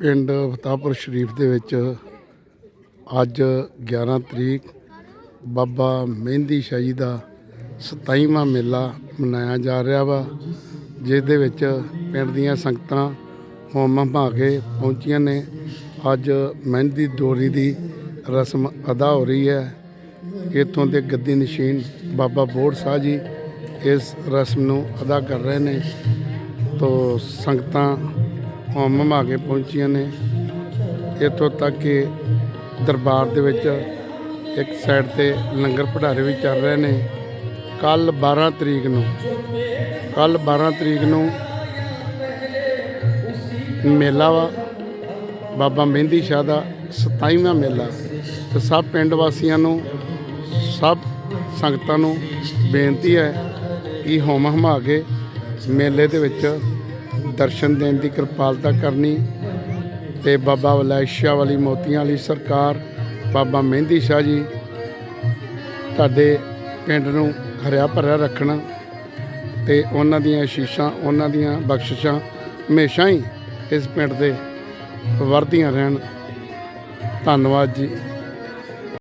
ਪਿੰਡ ਫਤਾਪੁਰ ਸ਼ਰੀਫ ਦੇ ਵਿੱਚ ਅੱਜ 11 ਤਰੀਕ ਬਾਬਾ ਮਹਿੰਦੀ ਸ਼ਾਹ ਜੀ ਦਾ 27ਵਾਂ ਮੇਲਾ ਮਨਾਇਆ ਜਾ ਰਿਹਾ ਵਾ, ਜਿਸ ਦੇ ਵਿੱਚ ਪਿੰਡ ਦੀਆਂ ਸੰਗਤਾਂ ਹੋਮ ਹਮਾ ਕੇ ਪਹੁੰਚੀਆਂ ਨੇ। ਅੱਜ ਮਹਿੰਦੀ ਡੋਰੀ ਦੀ ਰਸਮ ਅਦਾ ਹੋ ਰਹੀ ਹੈ। ਇੱਥੋਂ ਦੇ ਗੱਦੀ ਨਸ਼ੀਨ ਬਾਬਾ ਬੋੜ ਸਾਹਿਬ ਜੀ ਇਸ ਰਸਮ ਨੂੰ ਅਦਾ ਕਰ ਰਹੇ ਨੇ। ਤੋ ਸੰਗਤਾਂ ਹੋਮ ਹਮਾ ਕੇ ਪਹੁੰਚੀਆਂ ਨੇ। ਇੱਥੋਂ ਤੱਕ ਕਿ ਦਰਬਾਰ ਦੇ ਵਿੱਚ ਇੱਕ ਸਾਈਡ ਤੇ ਲੰਗਰ ਭੰਡਾਰੇ ਵੀ ਚੱਲ ਰਹੇ ਨੇ। ਕੱਲ 12 ਤਰੀਕ ਨੂੰ ਕੱਲ 12 ਤਰੀਕ ਨੂੰ ਮੇਲਾ ਵਾ। ਬਾਬਾ ਮਹਿੰਦੀ ਸ਼ਾਹ ਦਾ 27ਵਾਂ ਮੇਲਾ। ਤੇ ਸਭ ਪਿੰਡ ਵਾਸੀਆਂ ਨੂੰ, ਸਭ ਸੰਗਤਾਂ ਨੂੰ ਬੇਨਤੀ ਹੈ ਕਿ ਹੋਮ ਹਮਾ ਕੇ ਮੇਲੇ ਦੇ ਵਿੱਚ ਦਰਸ਼ਨ ਦੇਣ ਦੀ ਕਿਰਪਾਲਤਾ ਕਰਨੀ ਤੇ ਬਾਬਾ ਵਲੈਤ ਵਾਲੀ ਮੋਤੀਆਂ ਵਾਲੀ ਸਰਕਾਰ, ਬਾਬਾ ਮਹਿੰਦੀ ਸ਼ਾਹ ਜੀ ਤੁਹਾਡੇ ਪਿੰਡ ਨੂੰ ਹਰਿਆ ਭਰਿਆ ਰੱਖਣਾ ਤੇ ਉਹਨਾਂ ਦੀਆਂ ਅਸ਼ੀਸ਼ਾਂ, ਉਹਨਾਂ ਦੀਆਂ ਬਖਸ਼ਿਸ਼ਾਂ ਹਮੇਸ਼ਾ ਹੀ ਇਸ ਪਿੰਡ ਦੇ ਵਰਦੀਆਂ ਰਹਿਣ। ਧੰਨਵਾਦ ਜੀ।